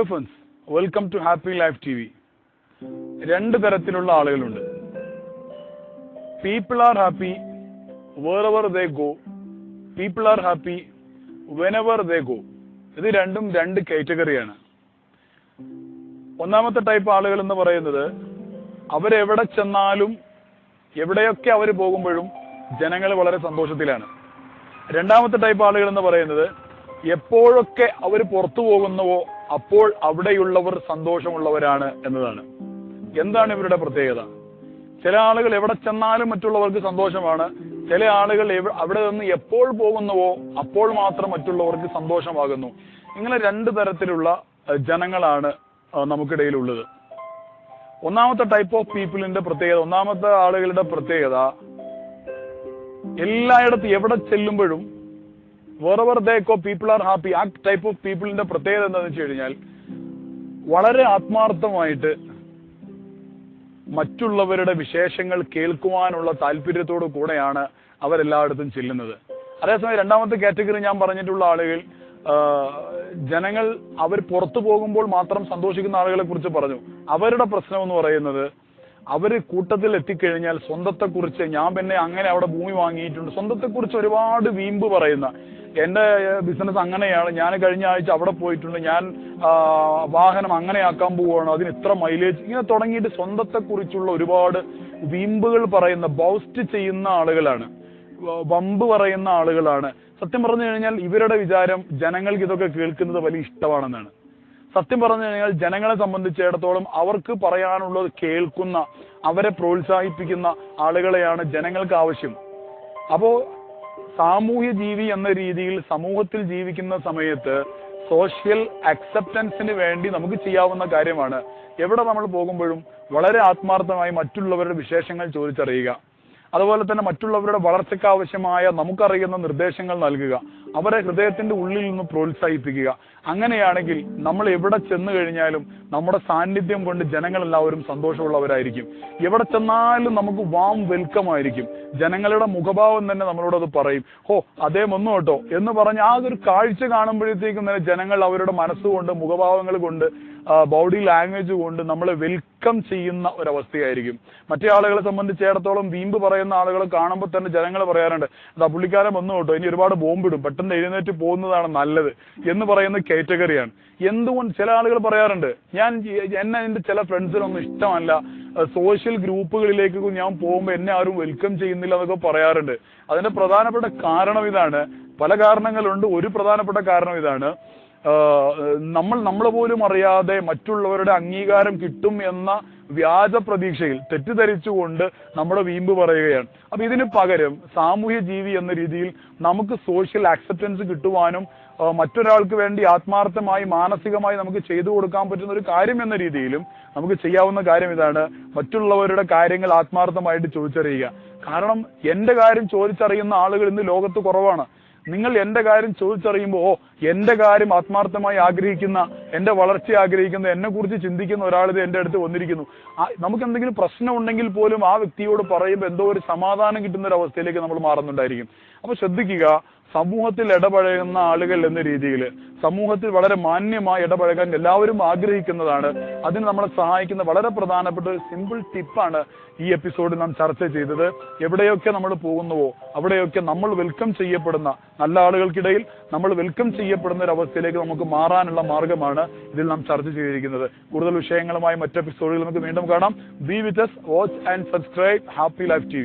Friends welcome to happy life T V രണ്ട് തരത്തിലുള്ള ആളുകളുണ്ട്. People are happy wherever they go people are happy whenever they go ഇത് രണ്ടും രണ്ട് കാറ്റഗറിയാണ് ഒന്നാമത്തെ ടൈപ്പ് ആളുകൾ എന്ന് പറയുന്നത് അവരെവിടെ ചെന്നാലും എവിടെയൊക്കെ അവർ പോകുമ്പോഴും ജനങ്ങൾ വളരെ സന്തോഷത്തിലാണ്. രണ്ടാമത്തെ ടൈപ്പ് ആളുകൾ എന്ന് പറയുന്നത് എപ്പോഴൊക്കെ അവർ പുറത്തു പോകുന്നുവോ അപ്പോൾ അവിടെയുള്ളവർ സന്തോഷമുള്ളവരാണ് എന്നതാണ്. എന്താണ് ഇവരുടെ പ്രത്യേകത? ചില ആളുകൾ എവിടെ ചെന്നാലും മറ്റുള്ളവർക്ക് സന്തോഷമാണ്. ചില ആളുകൾ അവിടെ നിന്ന് എപ്പോൾ പോകുന്നുവോ അപ്പോൾ മാത്രം മറ്റുള്ളവർക്ക് സന്തോഷമാകുന്നു. ഇങ്ങനെ രണ്ട് തരത്തിലുള്ള ജനങ്ങളാണ് നമുക്കിടയിലുള്ളത്. ഒന്നാമത്തെ ടൈപ്പ് ഓഫ് പീപ്പിളിന്റെ പ്രത്യേകത ഒന്നാമത്തെ ആളുകളുടെ പ്രത്യേകത എല്ലായിടത്തും എവിടെ ചെല്ലുമ്പോഴും wherever they go people are happy ആ ടൈപ്പ് ഓഫ് പീപ്പിളിന്റെ പ്രത്യേകത എന്താണെന്ന് വെച്ച് കഴിഞ്ഞാൽ വളരെ ആത്മാർത്ഥമായിട്ട് മറ്റുള്ളവരുടെ വിശേഷങ്ങൾ കേൾക്കുവാനുള്ള താല്പര്യത്തോടു കൂടെയാണ് അവരെല്ലായിടത്തും ചെല്ലുന്നത്. അതേസമയം രണ്ടാമത്തെ കാറ്റഗറി ഞാൻ പറഞ്ഞിട്ടുള്ള ആളുകൾ ജനങ്ങൾ അവർ പുറത്തു പോകുമ്പോൾ മാത്രം സന്തോഷിക്കുന്ന ആളുകളെ കുറിച്ച് പറഞ്ഞു. അവരുടെ പ്രശ്നം എന്ന് പറയുന്നത് അവർ കൂട്ടത്തിൽ എത്തിക്കഴിഞ്ഞാൽ സ്വന്തത്തെക്കുറിച്ച് ഞാൻ പിന്നെ അങ്ങനെ അവിടെ ഭൂമി വാങ്ങിയിട്ടുണ്ട് സ്വന്തത്തെക്കുറിച്ച് ഒരുപാട് വീമ്പ് പറയുന്ന എന്റെ ബിസിനസ് അങ്ങനെയാണ്. ഞാൻ കഴിഞ്ഞ ആഴ്ച അവിടെ പോയിട്ടുണ്ട്. ഞാൻ വാഹനം അങ്ങനെയാക്കാൻ പോവുകയാണ്. അതിന് ഇത്ര മൈലേജ് ഇങ്ങനെ തുടങ്ങിയിട്ട് സ്വന്തത്തെക്കുറിച്ചുള്ള ഒരുപാട് വീമ്പുകൾ പറയുന്ന ബൗസ്റ്റ് ചെയ്യുന്ന ആളുകളാണ്. വമ്പ് പറയുന്ന ആളുകളാണ്. സത്യം പറഞ്ഞു കഴിഞ്ഞാൽ ഇവരുടെ വിചാരം ജനങ്ങൾക്ക് ഇതൊക്കെ കേൾക്കുന്നത് വലിയ ഇഷ്ടമാണെന്നാണ്. സത്യം പറഞ്ഞു കഴിഞ്ഞാൽ ജനങ്ങളെ സംബന്ധിച്ചിടത്തോളം അവർക്ക് പറയാനുള്ളത് കേൾക്കുന്ന അവരെ പ്രോത്സാഹിപ്പിക്കുന്ന ആളുകളെയാണ് ജനങ്ങൾക്ക് ആവശ്യം. അപ്പോ സാമൂഹ്യ ജീവി എന്ന രീതിയിൽ സമൂഹത്തിൽ ജീവിക്കുന്ന സമയത്ത് സോഷ്യൽ അക്സെപ്റ്റൻസിന് വേണ്ടി നമുക്ക് ചെയ്യാവുന്ന കാര്യമാണ്. എവിടെ നമ്മൾ പോകുമ്പോഴും വളരെ ആത്മാർത്ഥമായി മറ്റുള്ളവരുടെ വിശേഷങ്ങൾ ചോദിച്ചറിയുക. അതുപോലെ തന്നെ മറ്റുള്ളവരുടെ വളർച്ചയ്ക്ക് ആവശ്യമായ നമുക്കറിയുന്ന നിർദ്ദേശങ്ങൾ നൽകുക. അവരെ ഹൃദയത്തിന്റെ ഉള്ളിൽ നിന്ന് പ്രോത്സാഹിപ്പിക്കുക. അങ്ങനെയാണെങ്കിൽ നമ്മൾ എവിടെ ചെന്നു കഴിഞ്ഞാലും നമ്മുടെ സാന്നിധ്യം കൊണ്ട് ജനങ്ങളെല്ലാവരും സന്തോഷമുള്ളവരായിരിക്കും. എവിടെ ചെന്നാലും നമുക്ക് വാം വെൽക്കം ആയിരിക്കും. ജനങ്ങളുടെ മുഖഭാവം തന്നെ നമ്മളോട് അത് പറയും. ഹോ അതേ വന്നു കേട്ടോ എന്ന് പറഞ്ഞ് ആ ഒരു കാഴ്ച കാണുമ്പോഴത്തേക്കും തന്നെ ജനങ്ങൾ അവരുടെ മനസ്സുകൊണ്ട് മുഖഭാവങ്ങൾ കൊണ്ട് ബോഡി ലാംഗ്വേജ് കൊണ്ട് നമ്മളെ വെൽക്കം ചെയ്യുന്ന ഒരവസ്ഥയായിരിക്കും. മറ്റേ ആളുകളെ സംബന്ധിച്ചിടത്തോളം വീമ്പ് പറയുന്ന ആളുകളെ കാണുമ്പോൾ തന്നെ ജനങ്ങൾ പറയാറുണ്ട് അതാ പുള്ളിക്കാരൻ വന്നു കേട്ടോ ഇനി ഒരുപാട് ബോംബിടും പെട്ടെന്ന് എഴുന്നേറ്റ് പോകുന്നതാണ് നല്ലത് എന്ന് പറയുന്ന കാറ്റഗറിയാണ് എന്തുകൊണ്ട് ചില ആളുകൾ പറയാറുണ്ട് ഞാൻ ഈ- എന്നെ എന്റെ ചില ഫ്രണ്ട്സിനൊന്നും ഇഷ്ടമല്ല. സോഷ്യൽ ഗ്രൂപ്പുകളിലേക്ക് ഞാൻ പോകുമ്പോൾ എന്നെ ആരും വെൽക്കം ചെയ്യുന്നില്ല എന്നൊക്കെ പറയാറുണ്ട്. അതിന്റെ പ്രധാനപ്പെട്ട കാരണം ഇതാണ്. പല കാരണങ്ങളുണ്ട്. ഒരു പ്രധാനപ്പെട്ട കാരണം ഇതാണ്. നമ്മൾ നമ്മൾ പോലും അറിയാതെ മറ്റുള്ളവരുടെ അംഗീകാരം കിട്ടും എന്ന വ്യാജ പ്രതീക്ഷയിൽ തെറ്റിദ്ധരിച്ചുകൊണ്ട് നമ്മുടെ വീമ്പ് പറയുകയാണ്. അപ്പൊ ഇതിന് പകരം സാമൂഹ്യ ജീവി എന്ന രീതിയിൽ നമുക്ക് സോഷ്യൽ ആക്സെപ്റ്റൻസ് കിട്ടുവാനും മറ്റൊരാൾക്ക് വേണ്ടി ആത്മാർത്ഥമായി മാനസികമായി നമുക്ക് ചെയ്തു കൊടുക്കാൻ പറ്റുന്ന ഒരു കാര്യം എന്ന രീതിയിലും നമുക്ക് ചെയ്യാവുന്ന കാര്യം ഇതാണ് മറ്റുള്ളവരുടെ കാര്യങ്ങൾ ആത്മാർത്ഥമായിട്ട് ചോദിച്ചറിയുക. കാരണം എന്റെ കാര്യം ചോദിച്ചറിയുന്ന ആളുകൾ ഇന്ന് ലോകത്ത് കുറവാണ്. നിങ്ങൾ എന്റെ കാര്യം ചോദിച്ചറിയുമ്പോൾ ഓ എന്റെ കാര്യം ആത്മാർത്ഥമായി ആഗ്രഹിക്കുന്ന എന്റെ വളർച്ച ആഗ്രഹിക്കുന്ന എന്നെ കുറിച്ച് ചിന്തിക്കുന്ന ഒരാൾ ഇത് എന്റെ അടുത്ത് വന്നിരിക്കുന്നു. നമുക്ക് എന്തെങ്കിലും പ്രശ്നം ഉണ്ടെങ്കിൽ പോലും ആ വ്യക്തിയോട് പറയുമ്പോൾ എന്തോ ഒരു സമാധാനം കിട്ടുന്ന ഒരു അവസ്ഥയിലേക്ക് നമ്മൾ മാറുന്നുണ്ടായിരിക്കും. അപ്പൊ ശ്രദ്ധിക്കുക സമൂഹത്തിൽ ഇടപഴകുന്ന ആളുകൾ എന്ന രീതിയിൽ സമൂഹത്തിൽ വളരെ മാന്യമായി ഇടപഴകാൻ എല്ലാവരും ആഗ്രഹിക്കുന്നതാണ്. അതിന് നമ്മളെ സഹായിക്കുന്ന വളരെ പ്രധാനപ്പെട്ട ഒരു സിമ്പിൾ ടിപ്പാണ് ഈ എപ്പിസോഡിൽ നാം ചർച്ച ചെയ്തത്. എവിടെയൊക്കെ നമ്മൾ പോകുന്നുവോ അവിടെയൊക്കെ നമ്മൾ വെൽക്കം ചെയ്യപ്പെടുന്ന നല്ല ആളുകൾക്കിടയിൽ നമ്മൾ വെൽക്കം ചെയ്യപ്പെടുന്ന ഒരു അവസ്ഥയിലേക്ക് നമുക്ക് മാറാനുള്ള മാർഗമാണ് ഇതിൽ നാം ചർച്ച ചെയ്തിരിക്കുന്നത്. കൂടുതൽ വിഷയങ്ങളുമായി മറ്റ് എപ്പിസോഡുകൾ നമുക്ക് വീണ്ടും കാണാം. Be with watch and subscribe happy life T